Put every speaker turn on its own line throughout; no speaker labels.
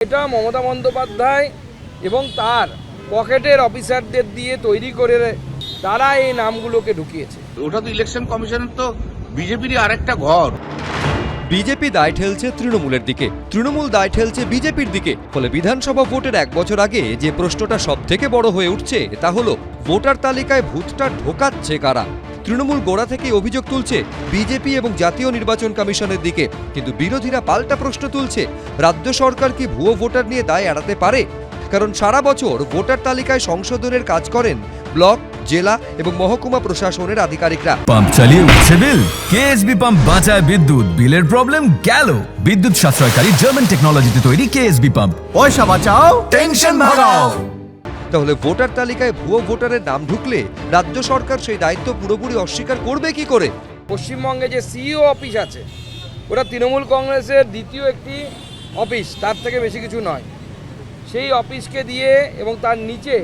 এটা মমতা বন্দ্যোপাধ্যায় এবং তার পকেটের অফিসারদের দিয়ে তৈরি করে তারা এই নামগুলোকে ঢুকিয়েছে।
ওটা তো ইলেকশন কমিশনের তো বিজেপিরই আরেকটা ঘর।
বিজেপি দায় ঠেলছে তৃণমূলের দিকে। তৃণমূল দায় ঠেলছে বিজেপির দিকে। ফলে বিধানসভা ভোটের এক বছর আগে যে প্রশ্নটা সব থেকে বড় হয়ে উঠছে তা হলো ভোটার তালিকায় ভূতটা ঢোকাচ্ছে কারা? তৃণমূল গোড়া থেকে অভিযোগ তুলছে বিজেপি এবং জাতীয় নির্বাচন কমিশনের দিকে। কিন্তু বিরোধীরা পাল্টা প্রশ্ন তুলছে রাজ্য সরকার কি ভুয়ো ভোটার নিয়ে দায় এড়াতে পারে? কারণ সারা বছর ভোটার তালিকায় সংশোধনের কাজ করেন ব্লক জেলা এবং মহকুমা প্রশাসনের আধিকারিকরা।
পাম্প চালিয়ে উঠছে বিল। কেএসবি পাম্প বাঁচায় বিদ্যুৎ। বিলের প্রবলেম গেল। বিদ্যুৎ সাশ্রয়কারী জার্মান টেকনোলজিতে তৈরি কেএসবি পাম্প।
পয়সা বাঁচাও
টেনশন ভাগাও।
তাহলে ভোটার তালিকায় ভুয়ো ভোটারের নাম ঢুকলে রাজ্য সরকার সেই দায়িত্ব পুরোপুরি অস্বীকার করবে কি করে?
পশ্চিমবঙ্গে যে সিইও অফিস আছে, ওটা তৃণমূল কংগ্রেসের দ্বিতীয় একটি অফিস, তার থেকে বেশি কিছু নয়। সেই অফিসকে দিয়ে এবং তার নিচে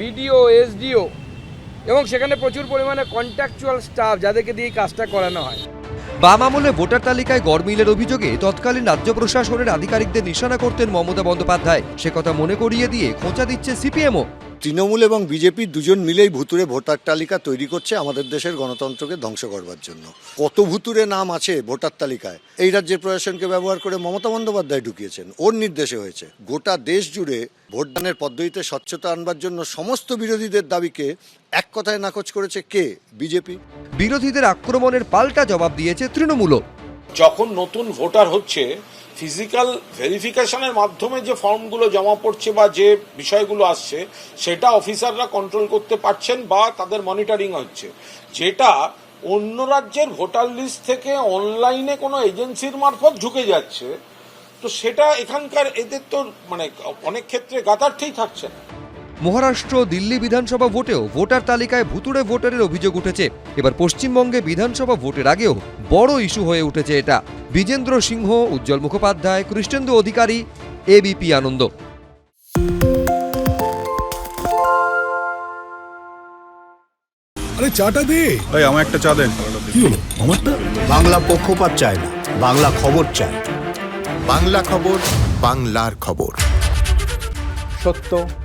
বিডিও, এসডিও এবং সেখানে প্রচুর পরিমাণে কন্ট্রাকচুয়াল স্টাফ যাদেরকে দিয়ে কাজটা করানো হয়।
বাম আমলে ভোটার তালিকায় গড়মিলের অভিযোগে তৎকালীন রাজ্য প্রশাসনের আধিকারিকদের নিশানা করতেন মমতা বন্দ্যোপাধ্যায়। সে কথা মনে করিয়ে দিয়ে খোঁচা দিচ্ছে সিপিএমও।
তৃণমূল এবং বিজেপি দুজন মিলেই ভুতুরে ভোটার তালিকা তৈরি করছে আমাদের দেশের গণতন্ত্রকে ধ্বংস করবার জন্য। কত ভুতুরে নাম আছে ভোটার তালিকায়? এই রাজ্যের প্রশাসনকে ব্যবহার করে মমতা বন্দ্যোপাধ্যায় ঢুকিয়েছেন। ওর নির্দেশে হয়েছে গোটা দেশ জুড়ে ভোটদানের পদ্ধতিতে স্বচ্ছতা আনবার জন্য সমস্ত বিরোধীদের দাবিকে এক কথায় নাকচ করেছে কে? বিজেপি।
বিরোধীদের আক্রমণের পাল্টা জবাব দিয়েছে তৃণমূলও।
যখন নতুন ভোটার হচ্ছে ফিজিক্যাল ভেরিফিকেশনের মাধ্যমে যে ফর্মগুলো জমা পড়ছে বা যে বিষয়গুলো আসছে, সেটা অফিসাররা কন্ট্রোল করতে পারছেন বা তাদের মনিটরিং হচ্ছে। যেটা অন্য রাজ্যের ভোটার লিস্ট থেকে অনলাইনে কোনো এজেন্সির মারফত ঢুকে যাচ্ছে, তো সেটা এখানকার এদের তো মানে অনেক ক্ষেত্রে গাতার্থেই থাকছে না।
মহারাষ্ট্র দিল্লি বিধানসভা ভোটেও ভোটার তালিকায় ভুতুড়ে ভোটারের অভিযোগ উঠেছে। এবার পশ্চিমবঙ্গে বিধানসভা ভোটের আগেও বড় ইস্যু হয়ে উঠেছে এটা। বিজেন্দ্র সিংহ উজ্জ্বল মুখোপাধ্যায় কৃষ্ণেন্দু অধিকারী এবিপি আনন্দ।
আরে চাটা দে।
ভাই আমার একটা চা দেন।
কি হলো? আমারটা?
বাংলা পক্ষপাত চায় না বাংলা খবর চায়।
বাংলা খবর বাংলার খবর।
সত্য।